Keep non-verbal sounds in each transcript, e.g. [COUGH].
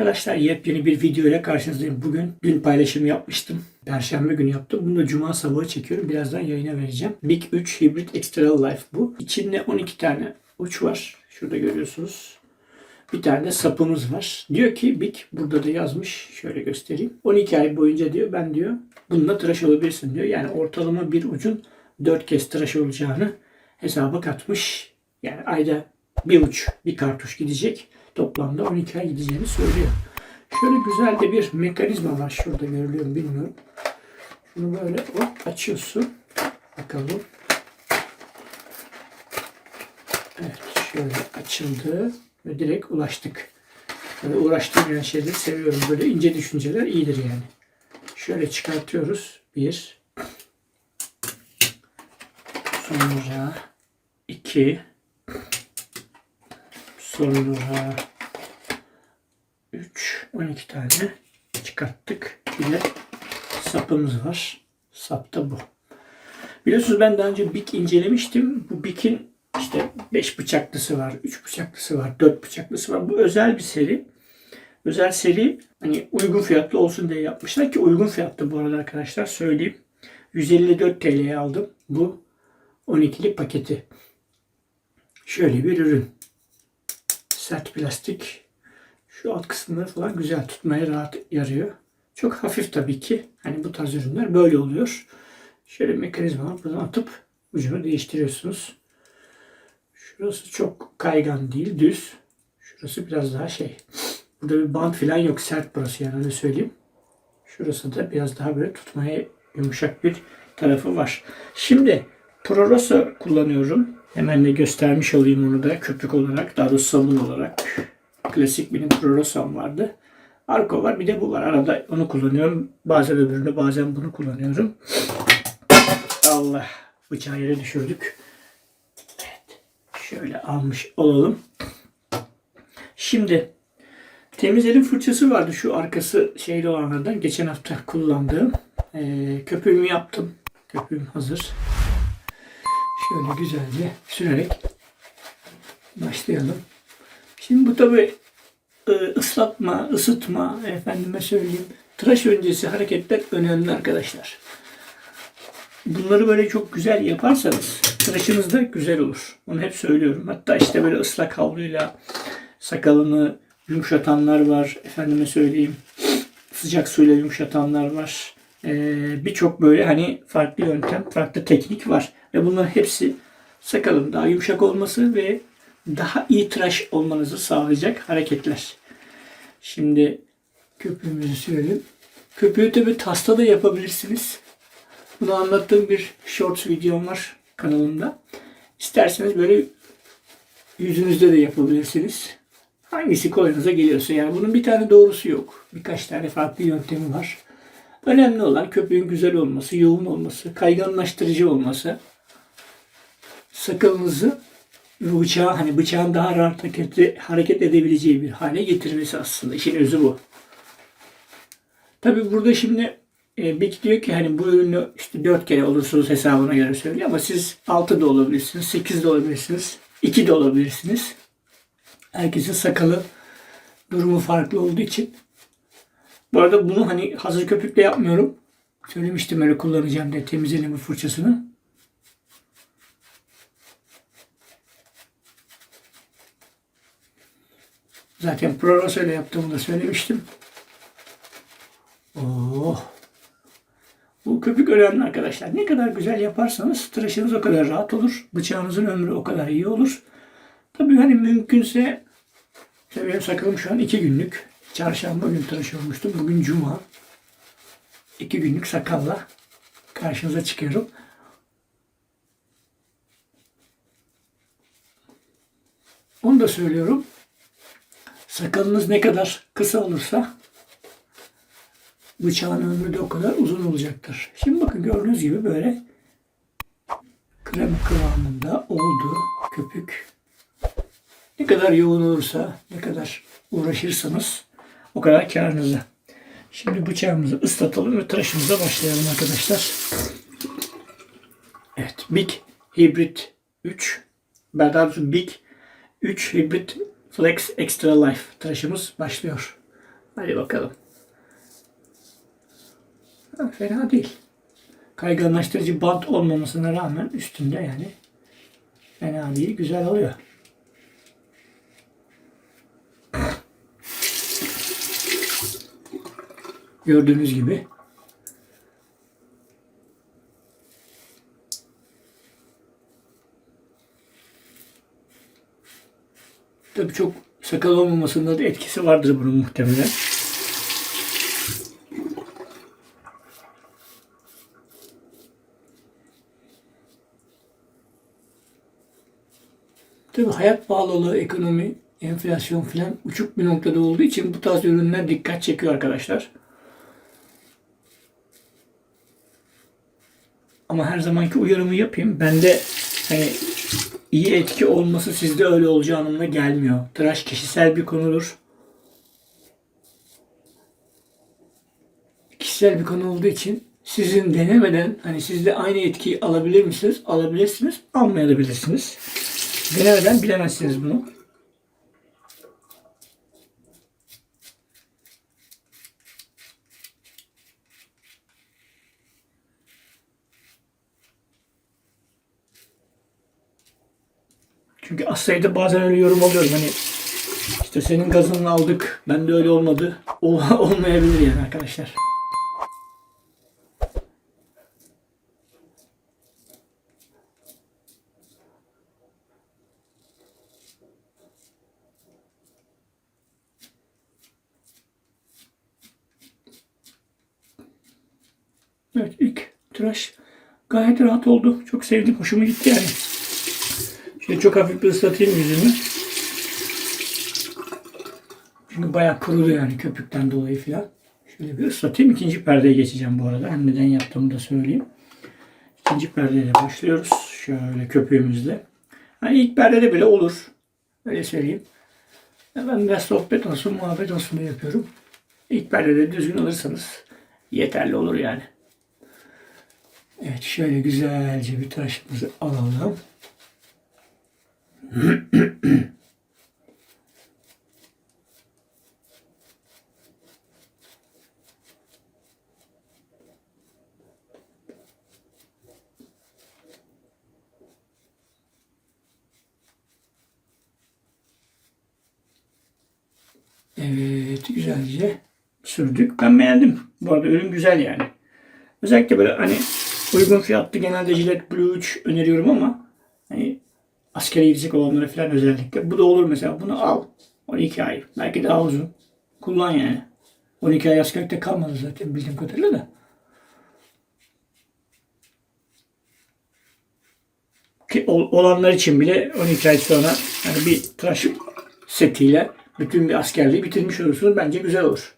arkadaşlar yepyeni bir video ile karşınızdayım. Bugün dün paylaşım yapmıştım. Perşembe günü yaptım. Bunu da cuma sabahı çekiyorum. Birazdan yayına vereceğim. Big 3 Hybrid Extra Life bu. İçinde 12 tane uç var. Şurada görüyorsunuz. Bir tane de sapımız var. Diyor ki Big burada da yazmış. Şöyle göstereyim. 12 ay boyunca diyor ben diyor bununla tıraş olabilirsin diyor. Yani ortalama bir ucun 4 kez tıraş olacağını hesaba katmış. Yani ayda bir uç bir kartuş gidecek. Toplamda 12 ay gideceğini söylüyor. Şöyle güzel de bir mekanizma var. Şurada görülüyor mu bilmiyorum. Şunu böyle hop açıyorsun. Bakalım. Evet şöyle açıldı ve direkt ulaştık. Böyle uğraştırmayan şeyleri seviyorum. Böyle ince düşünceler iyidir yani. Şöyle çıkartıyoruz. Bir. Sonra iki. Sonra 3, 12 tane çıkarttık. Bir de sapımız var. Sap da bu. Biliyorsunuz ben daha önce BIK incelemiştim. Bu BIK'in işte 5 bıçaklısı var, 3 bıçaklısı var, 4 bıçaklısı var. Bu özel bir seri. Özel seri hani uygun fiyatlı olsun diye yapmışlar ki uygun fiyatlı bu arada arkadaşlar söyleyeyim. 154 TL'ye aldım bu 12'li paketi. Şöyle bir ürün. Sert plastik. Şu alt kısımları falan güzel tutmaya rahat yarıyor. Çok hafif tabii ki. Hani bu tarz ürünler böyle oluyor. Şöyle mekanizma var. Buradan atıp ucunu değiştiriyorsunuz. Şurası çok kaygan değil, düz. Şurası biraz daha şey. Burada bir bant falan yok. Sert burası yani öyle söyleyeyim. Şurası da biraz daha böyle tutmaya yumuşak bir tarafı var. Şimdi Pro Rosso kullanıyorum. Hemen de göstermiş olayım onu da köpük olarak, daha doğrusu sabun olarak. Klasik benim Pro Rosso'm vardı. Arko var bir de bu var. Arada onu kullanıyorum. Bazen öbürünü bazen bunu kullanıyorum. Allah bıçağı yere düşürdük. Evet. Şöyle almış olalım. Şimdi temizlerim fırçası vardı şu arkası şeyli olanlardan. Geçen hafta kullandığım. Ee, köpüğümü yaptım. Köpüğüm hazır. Şöyle güzelce sürerek başlayalım. Şimdi bu tabi ıslatma, ısıtma, efendime söyleyeyim, tıraş öncesi hareketler önemli arkadaşlar. Bunları böyle çok güzel yaparsanız tıraşınız da güzel olur. Onu hep söylüyorum. Hatta işte böyle ıslak havluyla sakalını yumuşatanlar var. Efendime söyleyeyim sıcak suyla yumuşatanlar var. Ee, Birçok böyle hani farklı yöntem, farklı teknik var. Ve bunların hepsi sakalın daha yumuşak olması ve daha iyi tıraş olmanızı sağlayacak hareketler. Şimdi köpüğümüzü sürelim. Köpüğü tabi tasta da yapabilirsiniz. Bunu anlattığım bir shorts videom var kanalımda. İsterseniz böyle yüzünüzde de yapabilirsiniz. Hangisi kolayınıza geliyorsa yani bunun bir tane doğrusu yok. Birkaç tane farklı yöntemi var. Önemli olan köpüğün güzel olması, yoğun olması, kayganlaştırıcı olması. Sakalınızı bıçağı hani bıçağın daha rahat hareket, hareket edebileceği bir hale getirmesi aslında. İşin özü bu. Tabi burada şimdi e, Bik diyor ki hani bu ürünü işte 4 kere olursunuz hesabına göre söylüyor ama siz 6 da olabilirsiniz, 8 de olabilirsiniz, 2 de olabilirsiniz. Herkesin sakalı durumu farklı olduğu için. Bu arada bunu hani hazır köpükle yapmıyorum. Söylemiştim öyle kullanacağım diye temizleme fırçasını. Zaten Proros'la yaptığımı da söylemiştim. Oh. Bu köpük önemli arkadaşlar. Ne kadar güzel yaparsanız tıraşınız o kadar rahat olur. Bıçağınızın ömrü o kadar iyi olur. Tabii hani mümkünse işte benim sakalım şu an iki günlük. Çarşamba gün tıraş olmuştum. Bugün cuma. İki günlük sakalla karşınıza çıkıyorum. Onu da söylüyorum. Sakalınız ne kadar kısa olursa bıçağın ömrü de o kadar uzun olacaktır. Şimdi bakın gördüğünüz gibi böyle krem kıvamında oldu köpük. Ne kadar yoğun olursa, ne kadar uğraşırsanız o kadar karınıza. Şimdi bıçağımızı ıslatalım ve tıraşımıza başlayalım arkadaşlar. Evet, Big Hybrid 3. Ben daha Big 3 Hybrid Flex Extra Life tıraşımız başlıyor. Hadi bakalım. Ha, fena değil. Kayganlaştırıcı bant olmamasına rağmen üstünde yani fena değil. Güzel oluyor. Gördüğünüz gibi. Tabii çok sakal olmamasında da etkisi vardır bunun muhtemelen. Tabii hayat pahalılığı, ekonomi, enflasyon filan uçuk bir noktada olduğu için bu tarz ürünler dikkat çekiyor arkadaşlar. Ama her zamanki uyarımı yapayım. Bende hani iyi etki olması sizde öyle olacağı anlamına gelmiyor. Tıraş kişisel bir konudur. Kişisel bir konu olduğu için sizin denemeden hani sizde aynı etkiyi alabilir misiniz? Alabilirsiniz, almayabilirsiniz. Denemeden bilemezsiniz bunu. Asya'da bazen öyle yorum alıyorum. Hani işte senin gazını aldık. Ben de öyle olmadı. Ol [LAUGHS] olmayabilir yani arkadaşlar. Evet ilk tıraş gayet rahat oldu. Çok sevdim. Hoşuma gitti yani. Şöyle çok hafif bir ıslatayım yüzümü. Çünkü bayağı kurudu yani köpükten dolayı filan. Şöyle bir ıslatayım. İkinci perdeye geçeceğim bu arada. Hem neden yaptığımı da söyleyeyim. İkinci perdeyle başlıyoruz. Şöyle köpüğümüzle. Hani ilk perdede bile olur. Öyle söyleyeyim. Ben biraz sohbet olsun, muhabbet olsun diye yapıyorum. İlk perdede düzgün alırsanız yeterli olur yani. Evet şöyle güzelce bir tıraşımızı alalım. Evet güzelce sürdük. Ben beğendim. Bu arada ürün güzel yani. Özellikle böyle hani uygun fiyatlı genelde Gillette Blue 3 öneriyorum ama hani askere gidecek olanlara falan özellikle. Bu da olur mesela. Bunu al. 12 ay. Belki daha uzun. Kullan yani. 12 ay askerlikte kalmadı zaten bildiğim kadarıyla da. Ki ol- olanlar için bile 12 ay sonra yani bir tıraş setiyle bütün bir askerliği bitirmiş olursunuz. Bence güzel olur.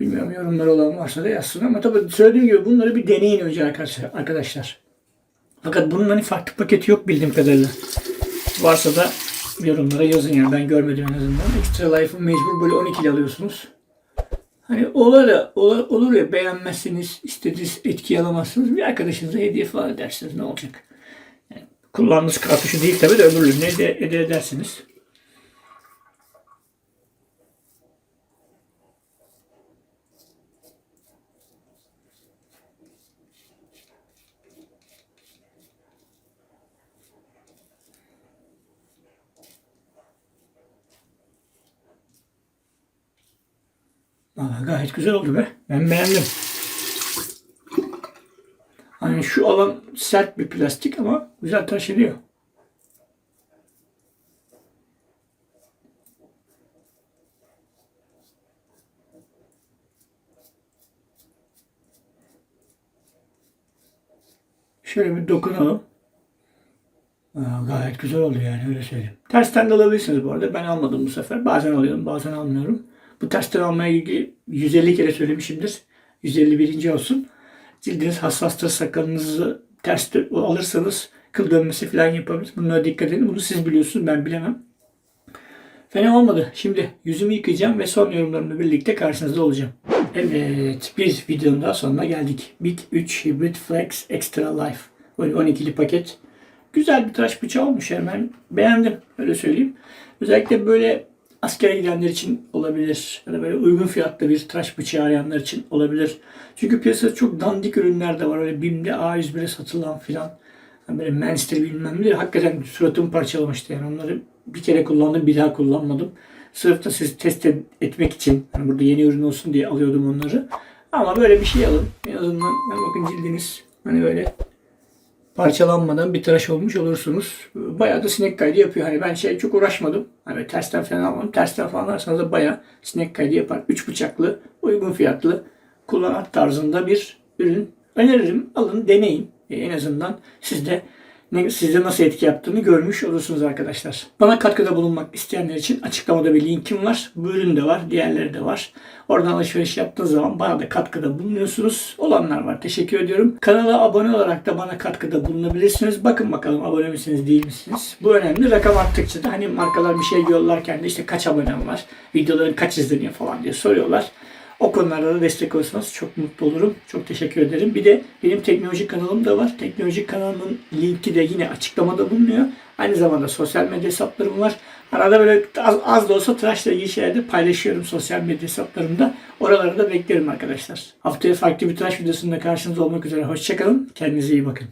Bilmiyorum yorumlar olan varsa da yazsın ama tabii söylediğim gibi bunları bir deneyin önce arkadaşlar. Fakat bunun hani farklı paketi yok bildiğim kadarıyla. Varsa da yorumlara yazın yani ben görmedim en azından. Extra Life'ı mecbur böyle 12 ile alıyorsunuz. Hani olur ya, olur, olur ya beğenmezsiniz, istediğiniz etki alamazsınız. Bir arkadaşınıza hediye falan edersiniz ne olacak? Yani kullandığınız kartuşu değil tabii de hediye, hediye edersiniz. Valla gayet güzel oldu be. Ben beğendim. Hani şu alan sert bir plastik ama güzel tıraş ediyor. Şöyle bir dokunalım. Aa, gayet güzel oldu yani öyle söyleyeyim. Tersten de alabilirsiniz bu arada. Ben almadım bu sefer. Bazen alıyorum bazen almıyorum. Bu tersten almaya ilgili 150 kere söylemişimdir. 151. olsun. Cildiniz hassastır sakalınızı ters alırsanız kıl dönmesi falan yapabilir. Bunlara dikkat edin. Bunu siz biliyorsunuz ben bilemem. Fena olmadı. Şimdi yüzümü yıkayacağım ve son yorumlarımla birlikte karşınızda olacağım. Evet, bir videonun daha sonuna geldik. Big 3 Hybrid Flex Extra Life. Böyle 12'li paket. Güzel bir tıraş bıçağı olmuş ben beğendim öyle söyleyeyim. Özellikle böyle askere gidenler için olabilir. Ya da böyle uygun fiyatlı bir tıraş bıçağı arayanlar için olabilir. Çünkü piyasada çok dandik ürünler de var. Öyle BİM'de A101'e satılan filan. Yani böyle Menster bilmem ne. Hakikaten suratımı parçalamıştı yani. Onları bir kere kullandım bir daha kullanmadım. Sırf da sizi test et- etmek için. Hani burada yeni ürün olsun diye alıyordum onları. Ama böyle bir şey alın. En azından bakın cildiniz hani böyle parçalanmadan bir tıraş olmuş olursunuz. Bayağı da sinek kaydı yapıyor. Hani ben şey çok uğraşmadım. Hani tersten falan almadım. Tersten falan alırsanız da bayağı sinek kaydı yapar. Üç bıçaklı, uygun fiyatlı, kullanat tarzında bir ürün öneririm. Alın, deneyin. E, en azından siz de ne, sizde nasıl etki yaptığını görmüş olursunuz arkadaşlar. Bana katkıda bulunmak isteyenler için açıklamada bir linkim var. Bu ürün de var, diğerleri de var. Oradan alışveriş yaptığınız zaman bana da katkıda bulunuyorsunuz. Olanlar var. Teşekkür ediyorum. Kanala abone olarak da bana katkıda bulunabilirsiniz. Bakın bakalım abone misiniz değil misiniz? Bu önemli. Rakam arttıkça da hani markalar bir şey yollarken de işte kaç abonem var, videoların kaç izleniyor falan diye soruyorlar. O konularda da destek olursanız çok mutlu olurum. Çok teşekkür ederim. Bir de benim teknoloji kanalım da var. Teknoloji kanalımın linki de yine açıklamada bulunuyor. Aynı zamanda sosyal medya hesaplarım var. Arada böyle az, az da olsa tıraşla ilgili şeyler paylaşıyorum sosyal medya hesaplarımda. Oraları da beklerim arkadaşlar. Haftaya farklı bir tıraş videosunda karşınızda olmak üzere. Hoşçakalın. Kendinize iyi bakın.